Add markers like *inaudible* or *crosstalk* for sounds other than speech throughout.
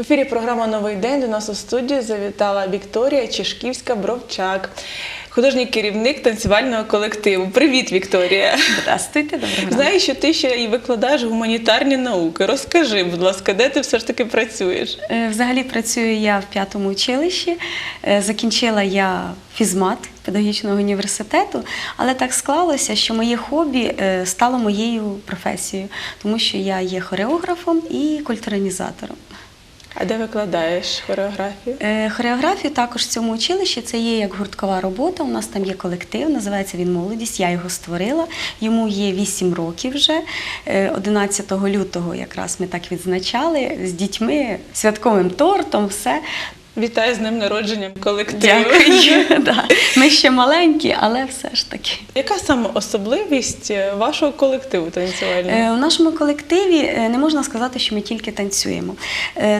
В ефірі програма Новий день до нас у студію завітала Вікторія Чешківська Бровчак, художній керівник танцювального колективу. Привіт, Вікторія! Здравствуйте, доброго. Знаю, що ти ще і викладаєш гуманітарні науки. Розкажи, будь ласка, де ти все ж таки працюєш? Е, Взагалі працюю я в п'ятому училищі. Е, Закінчила я фізмат педагогічного університету, але так склалося, що моє хобі е, стало моєю професією, тому що я є хореографом і культуралізатором. А де викладаєш хореографію? Е, Хореографію також в цьому училищі це є як гурткова робота. У нас там є колектив, називається він Молодість. Я його створила. Йому є 8 років вже. Е, 11 лютого якраз ми так відзначали з дітьми, святковим тортом, все. Вітаю з днем народженням колективу. Дякую. *laughs* Да. Ми ще маленькі, але все ж таки. Яка саме особливість е, вашого колективу танцювального? Е, У нашому колективі е, не можна сказати, що ми тільки танцюємо.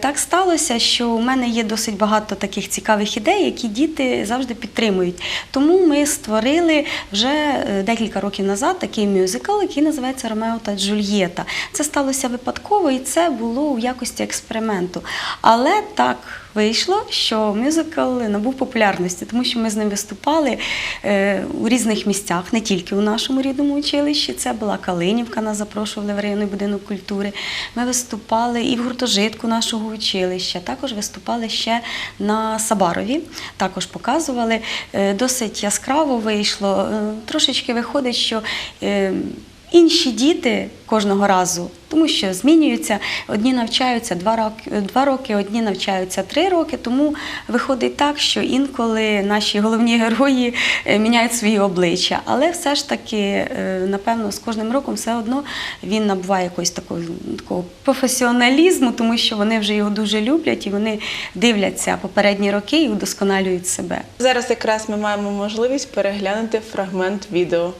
Так сталося, що у мене є досить багато таких цікавих ідей, які діти завжди підтримують. Тому ми створили вже декілька років назад такий мюзикл, який називається Ромео та Джульєта. Це сталося випадково, і це було в якості експерименту. Але так. Вийшло, що мюзикл набув популярності, тому що ми з ним виступали е, у різних місцях, не тільки у нашому рідному училищі. Це була Калинівка, нас запрошували в районний будинок культури. Ми виступали і в гуртожитку нашого училища. Також виступали ще на Сабарові. Також показували. Е, досить яскраво вийшло. Е, трошечки виходить, що. Інші діти кожного разу, тому що змінюються, одні навчаються два роки, два роки, одні навчаються три роки. Тому виходить так, що інколи наші головні герої е, міняють свої обличчя. Але все ж таки, е, напевно, з кожним роком все одно він набуває якогось такого, такого професіоналізму, тому що вони вже його дуже люблять і вони дивляться попередні роки і удосконалюють себе. Зараз якраз ми маємо можливість переглянути фрагмент відео.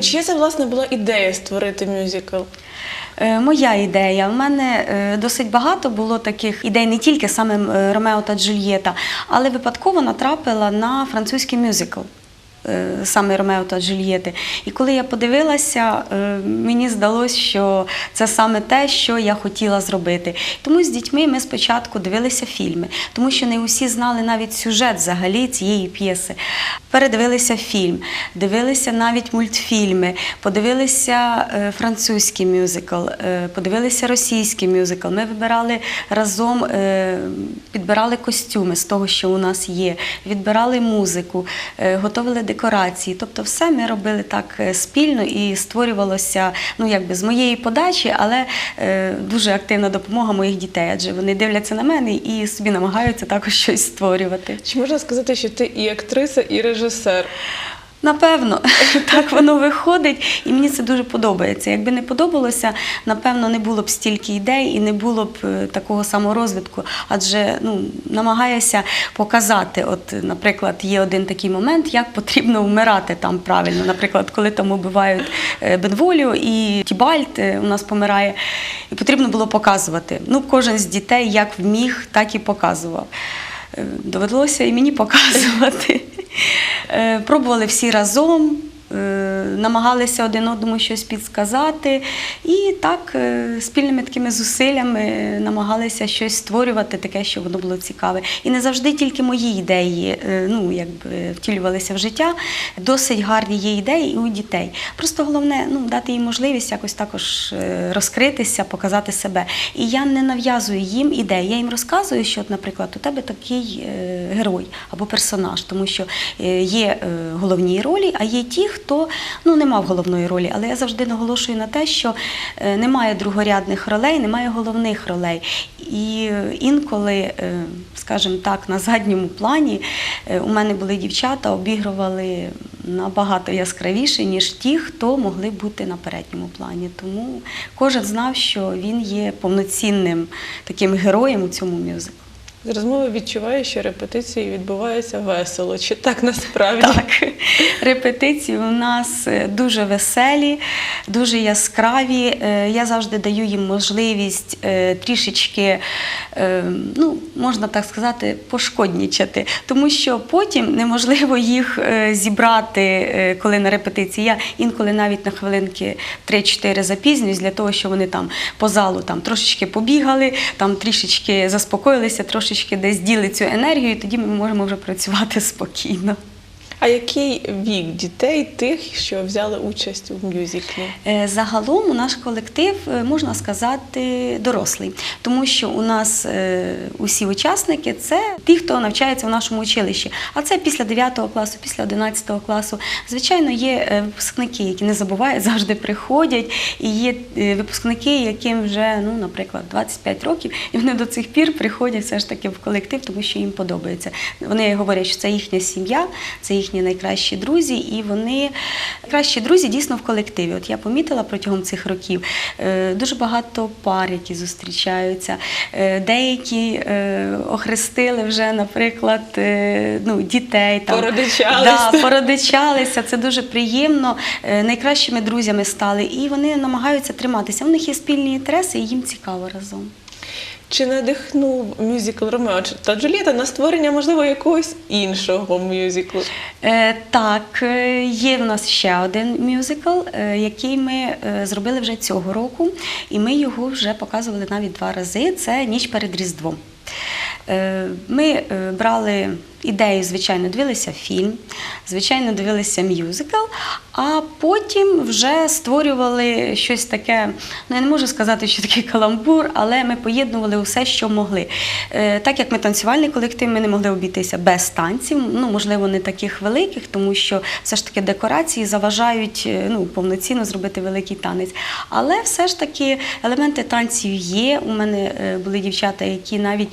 Чия це власне була ідея створити мюзикл? Е, Моя ідея. У мене е, досить багато було таких ідей, не тільки саме Ромео та Джульєта, але випадково натрапила на французький мюзикл. Е, Саме Ромео та Джульєти. І коли я подивилася, е, мені здалося, що це саме те, що я хотіла зробити. Тому з дітьми ми спочатку дивилися фільми, тому що не усі знали навіть сюжет взагалі цієї п'єси. Передивилися фільм, дивилися навіть мультфільми, подивилися е, французький мюзикл, подивилися російський мюзикл. Ми вибирали разом, підбирали костюми з того, що у нас є, відбирали музику, готували декорації. Тобто, все ми робили так е, спільно і створювалося ну, якби з моєї подачі, але е, дуже активна допомога моїх дітей, адже вони дивляться на мене і собі намагаються також щось створювати. Чи можна сказати, що ти і актриса, і режисер? Напевно, *laughs* так воно виходить, і мені це дуже подобається. Якби не подобалося, напевно, не було б стільки ідей і не було б е, такого саморозвитку. Адже ну, намагаюся показати. От, наприклад, є один такий момент, як потрібно вмирати там правильно. Наприклад, коли там убивають е, Бенволю і Тібальт е, у нас помирає, і потрібно було показувати. Ну, кожен з дітей як вміг, так і показував. Довелося і мені показувати. Е, Пробували всі разом, намагалися один одному щось підсказати. І так е, спільними такими зусиллями намагалися щось створювати, таке, щоб воно було цікаве. І не завжди тільки мої ідеї е, ну, якби, втілювалися в життя. Досить гарні є ідеї і у дітей. Просто головне ну, дати їм можливість якось також е, розкритися, показати себе. І я не нав'язую їм ідеї. Я їм розказую, що, наприклад, у тебе такий е, герой або персонаж, тому що е, є е, головні ролі, а є ті, хто ну, не мав головної ролі. Але я завжди наголошую на те, що е, немає другорядних ролей, немає головних ролей. І е, інколи, е, скажімо так, на задньому плані у мене були дівчата, обігрували набагато яскравіше, ніж ті, хто могли бути на передньому плані. Тому кожен знав, що він є повноцінним таким героєм у цьому мюзиклу. З розмови відчуваю, що репетиції відбуваються весело. Чи так насправді? Так, репетиції у нас е, дуже веселі, дуже яскраві. Е, Я завжди даю їм можливість е, трішечки, ну, можна так сказати, пошкоднічати, тому що потім неможливо їх зібрати, коли на репетиції. Я інколи навіть на хвилинки 3-4 запізнююсь для того, щоб вони там по залу там трошечки побігали, там трішечки заспокоїлися, трошечки десь діли цю енергію, і тоді ми можемо вже працювати спокійно. Який вік дітей тих, що взяли участь у мюзиклі? Е, Загалом у наш колектив е, можна сказати дорослий, тому що у нас е, усі учасники це ті, хто навчається в нашому училищі. А це після 9 класу, після 11 класу. Звичайно, є випускники, які не забувають, *laughs* завжди приходять. І є випускники, яким вже, ну, наприклад, 25 років, і вони до цих пір приходять все ж таки в колектив, тому що їм подобається. Вони говорять, що це їхня сім'я, це їхні найкращі друзі, і вони кращі друзі дійсно в колективі. От я помітила протягом цих років е, дуже багато пар, які зустрічаються. Е, Деякі е, охрестили вже, наприклад, ну, дітей. Там. Породичалися. Да, породичалися. Це дуже приємно. Найкращими друзями стали. І вони намагаються триматися. У них є спільні інтереси, і їм цікаво разом. Чи надихнув мюзикл Ромео та Джульєта на створення, можливо, якогось іншого мюзиклу? Е, так, е, є в нас ще один мюзикл, е, який ми е, зробили вже цього року, і ми його вже показували навіть два рази. Це ніч перед Різдвом. Ми брали ідею, звичайно, дивилися фільм, звичайно, дивилися мюзикл, а потім вже створювали щось таке. Ну, я не можу сказати, що такий каламбур, але ми поєднували усе, що могли. Е, Так як ми танцювальний колектив, ми не могли обійтися без танців. Ну, можливо, не таких великих, тому що все ж таки декорації заважають е, ну, повноцінно зробити великий танець. Але все ж таки елементи танців є. У мене е, були дівчата, які навіть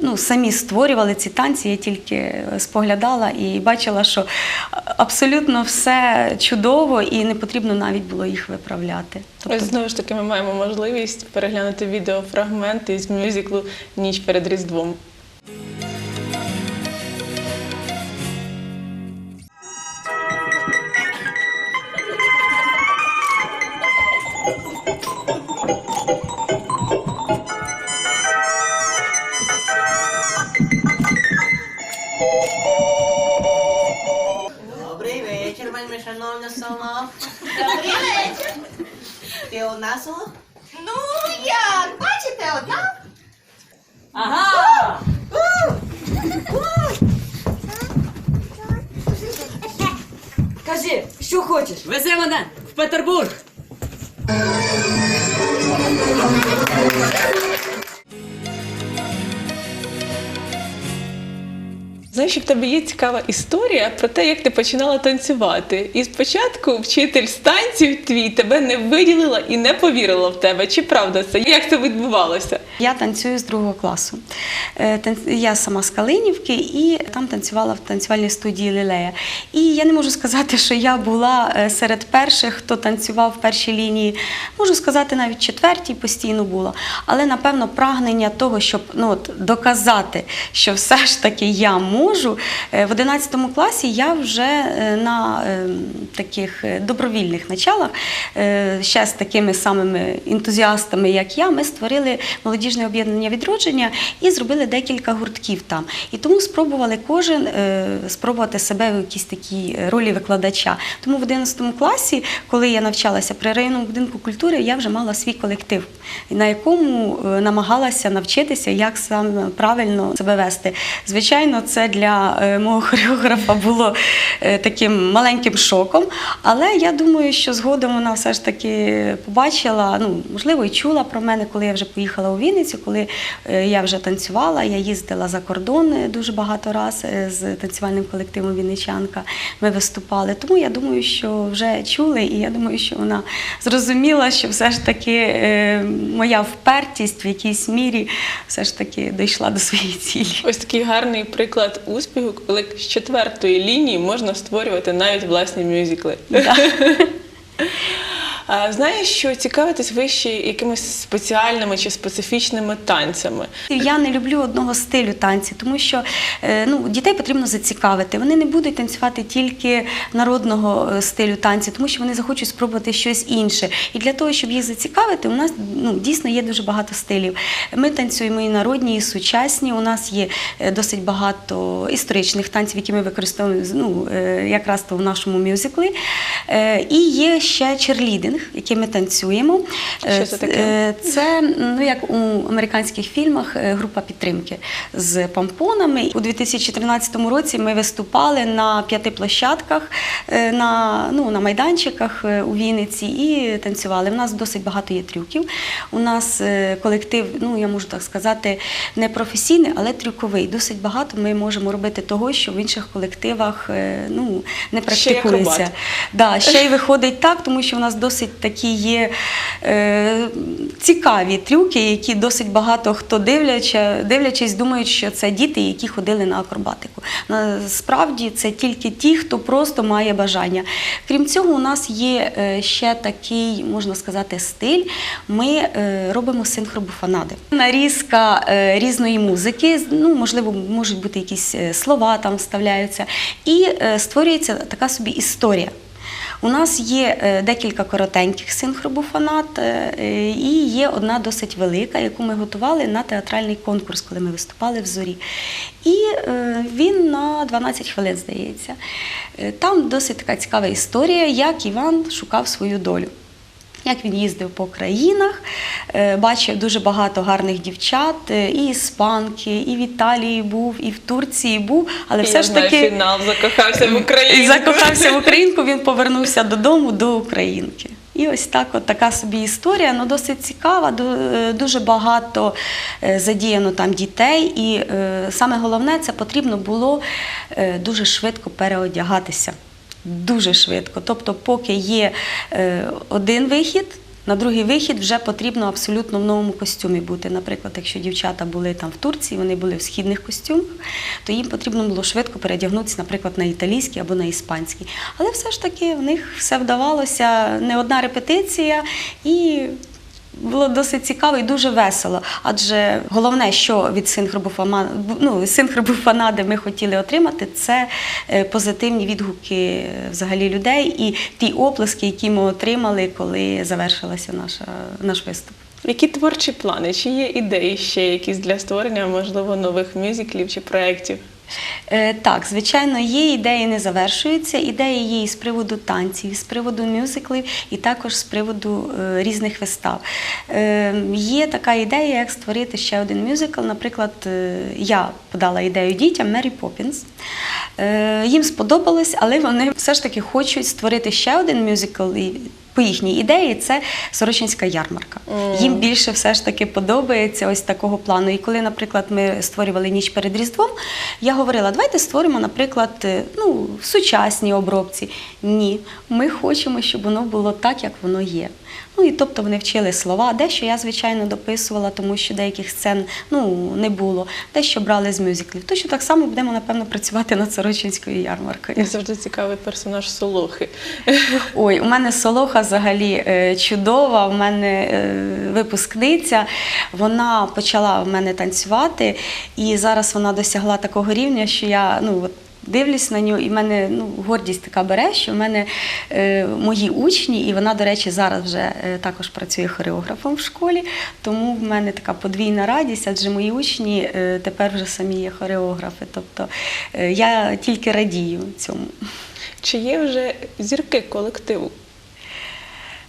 ну, самі створювали ці танці. Я тільки споглядала і бачила, що абсолютно все чудово і не потрібно навіть було їх виправляти. Тобто Ось знову ж таки ми маємо можливість переглянути відеофрагменти з мюзиклу Ніч перед Різдвом. Кажи, що хочеш? Вези мене в Петербург. Знаєш, в тебе є цікава історія про те, як ти починала танцювати. І спочатку вчитель з танців твій тебе не виділила і не повірила в тебе. Чи правда це? Як це відбувалося? Я танцюю з другого класу. Е, Я сама з Калинівки і там танцювала в танцювальній студії Лілея. І я не можу сказати, що я була е, серед перших, хто танцював в першій лінії. Можу сказати, навіть четвертій постійно була. Але напевно прагнення того, щоб ну, от, доказати, що все ж таки я можу. Е, В 11 класі я вже е, на е, таких добровільних началах, ще з такими самими ентузіастами, як я, ми створили молодіжне об'єднання відродження і зробили декілька гуртків там. І тому спробували кожен спробувати себе в якійсь такій ролі викладача. Тому в 11 класі, коли я навчалася при районному будинку культури, я вже мала свій колектив, на якому намагалася навчитися, як саме правильно себе вести. Звичайно, це для е, мого хореографа було е, таким маленьким шоком. Але я думаю, що згодом вона все ж таки побачила, ну можливо, і чула про мене, коли я вже поїхала у Вінницю, коли е, я вже танцювала. Я їздила за кордон дуже багато разів з танцювальним колективом Вінничанка. Ми виступали. Тому я думаю, що вже чули, і я думаю, що вона зрозуміла, що все ж таки моя впертість в якійсь мірі все ж таки дійшла до своєї цілі. Ось такий гарний приклад успіху, коли з четвертої лінії можна створювати навіть власні мюзикли. Да. *laughs* Знаєш, що цікавитесь ви ще якимись спеціальними чи специфічними танцями? Я не люблю одного стилю танці, тому що е, ну, дітей потрібно зацікавити. Вони не будуть танцювати тільки народного е, стилю танці, тому що вони захочуть спробувати щось інше. І для того, щоб їх зацікавити, у нас ну, дійсно є дуже багато стилів. Ми танцюємо і народні, і сучасні. У нас є е, досить багато історичних танців, які ми використовуємо ну, якраз то в нашому мюзиклі. Е, І є ще черлідинг, який ми танцюємо. Що це таке? Е, це ну як у американських фільмах е, група підтримки з помпонами. У 2013 році ми виступали на п'яти площадках, е, на, ну, на майданчиках е, у Вінниці і танцювали. У нас досить багато є трюків. У нас е, колектив, ну я можу так сказати, не професійний, але трюковий. Досить багато ми можемо робити того, що в інших колективах е, ну, не Ще практикується. акробат. Да, ще й виходить так, тому що в нас досить такі є е, цікаві трюки, які досить багато хто дивлячи, дивлячись, думають, що це діти, які ходили на акробатику. Насправді це тільки ті, хто просто має бажання. Крім цього, у нас є е, ще такий, можна сказати, стиль. Ми е, робимо синхробуфанади. Нарізка е, різної музики, ну, можливо, можуть бути якісь слова там вставляються, і створюється така собі історія. У нас є е, декілька коротеньких синхробуфанат, е, е, і є одна досить велика, яку ми готували на театральний конкурс, коли ми виступали в зорі. І він на 12 хвилин, здається. Там досить така цікава історія, як Іван шукав свою долю. Як він їздив по країнах, е, бачив дуже багато гарних дівчат, е, і іспанки, і в Італії був, і в Турції був, але І все я ж таки фінал закохався в Україну. закохався в українку, він повернувся додому до українки. І ось так, от така собі історія, ну досить цікава. е, Дуже багато задіяно там дітей, і саме головне, це потрібно було дуже швидко переодягатися. Дуже швидко. Тобто, поки є е, один вихід. На другий вихід вже потрібно абсолютно в новому костюмі бути. Наприклад, якщо дівчата були там в Турції, вони були в східних костюмах, то їм потрібно було швидко передягнутися, наприклад, на італійський або на іспанський. Але все ж таки в них все вдавалося, не одна репетиція, і було досить цікаво і дуже весело. Адже головне, що від ну, синхробуфанади ми хотіли отримати, це е, позитивні відгуки е, взагалі людей і ті оплески, які ми отримали, коли завершилася наша наш виступ. Які творчі плани? Чи є ідеї ще якісь для створення, можливо, нових мюзиклів чи проєктів? Е, Так, звичайно, є ідеї не завершуються. Ідеї є і з приводу танців, і з приводу мюзиклів, і також з приводу е, різних вистав. Е, Є така ідея, як створити ще один мюзикл. Наприклад, я подала ідею дітям Мері Поппінс. Їм сподобалось, але вони все ж таки хочуть створити ще один мюзикл. По їхній ідеї це Сорочинська ярмарка. Їм більше все ж таки подобається ось такого плану. І коли, наприклад, ми створювали ніч перед Різдвом, я говорила, давайте створимо, наприклад, е, ну, сучасні обробці. Ні, ми хочемо, щоб воно було так, як воно є. Ну і тобто вони вчили слова. Дещо я, звичайно, дописувала, тому що деяких сцен ну, не було, дещо брали з мюзиклів. Точно так само будемо, напевно, працювати над Сорочинською ярмаркою. Я завжди цікавий персонаж Солохи. Ой, у мене Солоха взагалі е, чудова. У мене е, випускниця. Вона почала в мене танцювати, і зараз вона досягла такого рівня, що я ну от. Дивлюсь на нього, і в мене ну, гордість така бере, що в мене е, мої учні, і вона, до речі, зараз вже е, також працює хореографом в школі. Тому в мене така подвійна радість, адже мої учні е, тепер вже самі є хореографи. Тобто е, я тільки радію цьому. Чи є вже зірки колективу?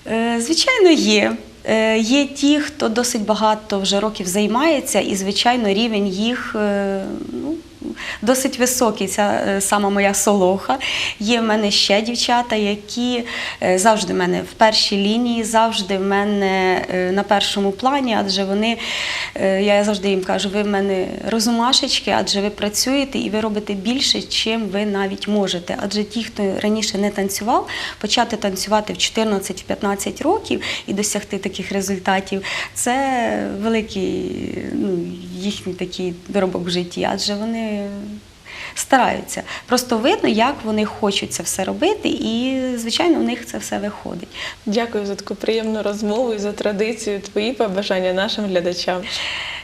Е, Звичайно, є. Е, Є ті, хто досить багато вже років займається, і, звичайно, рівень їх е, ну, досить високий, ця е, сама моя солоха. Є в мене ще дівчата, які е, завжди в мене в першій лінії, завжди в мене е, на першому плані, адже вони, я завжди їм кажу, ви в мене розумашечки, адже ви працюєте і ви робите більше, чим ви навіть можете. Адже ті, хто раніше не танцював, почати танцювати в 14-15 років і досягти таких результатів, це великий ну, їхній такий доробок в житті, адже вони стараються. Просто видно, як вони хочуть це все робити, і, звичайно, у них це все виходить. Дякую за таку приємну розмову і за традицію. Твої побажання нашим глядачам.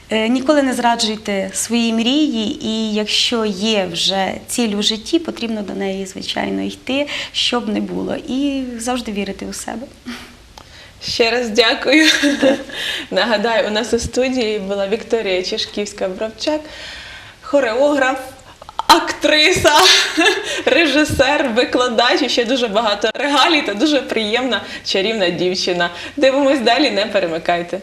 Е, Ніколи не зраджуйте свої мрії, і якщо є вже ціль у житті, потрібно до неї, звичайно, йти, щоб не було, і завжди вірити у себе. Ще раз дякую. Нагадаю, у нас у студії була Вікторія Чешківська-Бравчак, хореограф, актриса, *laughs* режисер, викладач і ще дуже багато регалій та дуже приємна чарівна дівчина. Дивимось далі, не перемикайте.